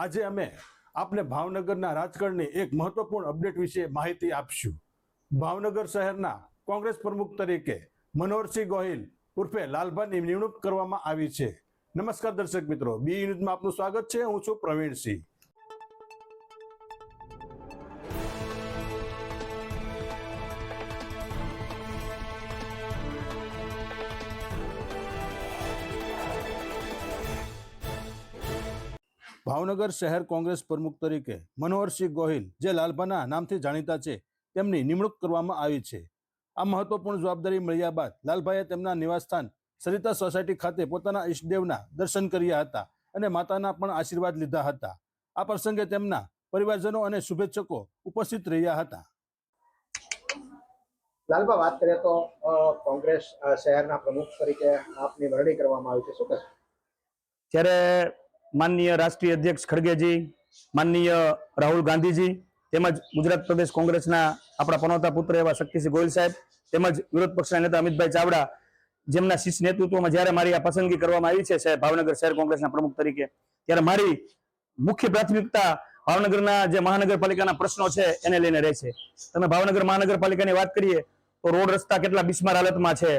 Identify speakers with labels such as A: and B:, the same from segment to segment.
A: આજે અમે આપને ભાવનગરના રાજકારણની એક મહત્વપૂર્ણ અપડેટ વિશે માહિતી આપશું. ભાવનગર શહેરના કોંગ્રેસ પ્રમુખ તરીકે મનોહરસિંહ ગોહિલ ઉર્ફે લાલભાની નિમણૂક કરવામાં આવી છે. નમસ્કાર દર્શક મિત્રો, બી ન્યૂઝમાં આપનું સ્વાગત છે. હું છું પ્રવીણસિંહ. ભાવનગર શહેર કોંગ્રેસ પ્રમુખ તરીકે મનોહરસિંહ ગોહિલ જે લાલભાના નામથી જાણીતા છે તેમની નિમણૂક કરવામાં આવી છે. આ મહત્વપૂર્ણ જવાબદારી મળ્યા બાદ લાલભાઈએ તેમના નિવાસસ્થાન સરિતા સોસાયટી ખાતે પોતાના ઈષ્ટદેવના દર્શન કર્યા હતા અને માતાના પણ આશીર્વાદ લીધા હતા. આ પ્રસંગે તેમના પરિવારજનો અને શુભેચ્છકો ઉપસ્થિત રહ્યા હતા.
B: લાલબા વાત કરીએ તો કોંગ્રેસ શહેરના પ્રમુખ તરીકે આપની વરણી કરવામાં આવી છે. શું કહેશો?
C: ત્યારે માનનીય રાષ્ટ્રીય અધ્યક્ષ ખડગેજી, માનનીય રાહુલ ગાંધીજી, તેમજ ગુજરાત પ્રદેશ કોંગ્રેસના આપણા પનોતા પુત્ર એવા શક્તિસિંહ ગોયલ સાહેબ, તેમજ વિરોધ પક્ષના નેતા અમિતભાઈ ચાવડા, જેમના શિષ્ય નેતૃત્વમાં જ્યારે મારી આ પસંદગી કરવામાં આવી છે સાહેબ, ભાવનગર શહેર કોંગ્રેસના પ્રમુખ તરીકે, ત્યારે મારી મુખ્ય પ્રાથમિકતા ભાવનગરના જે મહાનગરપાલિકાના પ્રશ્નો છે એને લઈને રહે છે. તમે ભાવનગર મહાનગરપાલિકાની વાત કરીએ, તો રોડ રસ્તા કેટલા બિસ્માર હાલતમાં છે,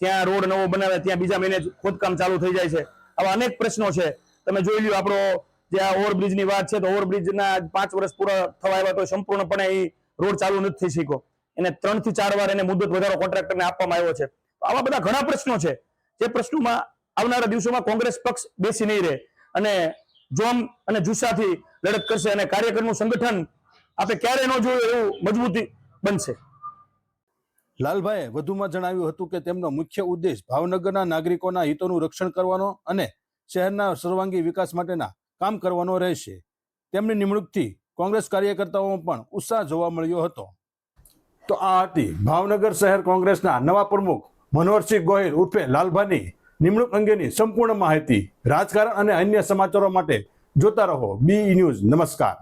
C: ત્યાં રોડ નવો બનાવે, ત્યાં બીજા મહિને ખોદકામ ચાલુ થઈ જાય છે. આવા અનેક પ્રશ્નો છે તમે જોઈ લ્યો આપણો જે આ ઓવરબ્રિજની વાત છે, તો ઓવરબ્રિજ ના પાંચ વર્ષ પૂરા થવા આવ્યા તો સંપૂર્ણપણે એ રોડ ચાલુ નથી શક્યો. એને ત્રણથી ચાર વાર એને મુદત વધારો કોન્ટ્રાક્ટરને આપવામાં આવ્યો છે. આવા બધા ઘણા પ્રશ્નો છે. જે પ્રશ્નોમાં આવનારા દિવસોમાં કોંગ્રેસ પક્ષ બેસી નહીં રહે. અને જોમ અને જુસ્સાથી લડત કરશે અને કાર્યકરનું સંગઠન આપણે ક્યારે ન જોયું એવું મજબૂતી બનશે.
A: લાલભાઈએ વધુમાં જણાવ્યું હતું કે તેમનો મુખ્ય ઉદ્દેશ ભાવનગરના નાગરિકોના હિતોનું રક્ષણ કરવાનો અને શહેરના સર્વાંગી વિકાસ માટેના કામ કરવાનો રહેશે. તેમની નિમણૂકથી કોંગ્રેસ કાર્યકર્તાઓમાં પણ ઉત્સાહ જોવા મળ્યો હતો. તો આ હતી ભાવનગર શહેર કોંગ્રેસના નવા પ્રમુખ મનોહરસિંહ ગોહિલ ઉર્ફે લાલભાની. નિમણૂક અંગેની સંપૂર્ણ માહિતી, રાજકારણ અને અન્ય સમાચારો માટે જોતા રહો. બી ન્યૂઝ, નમસ્કાર.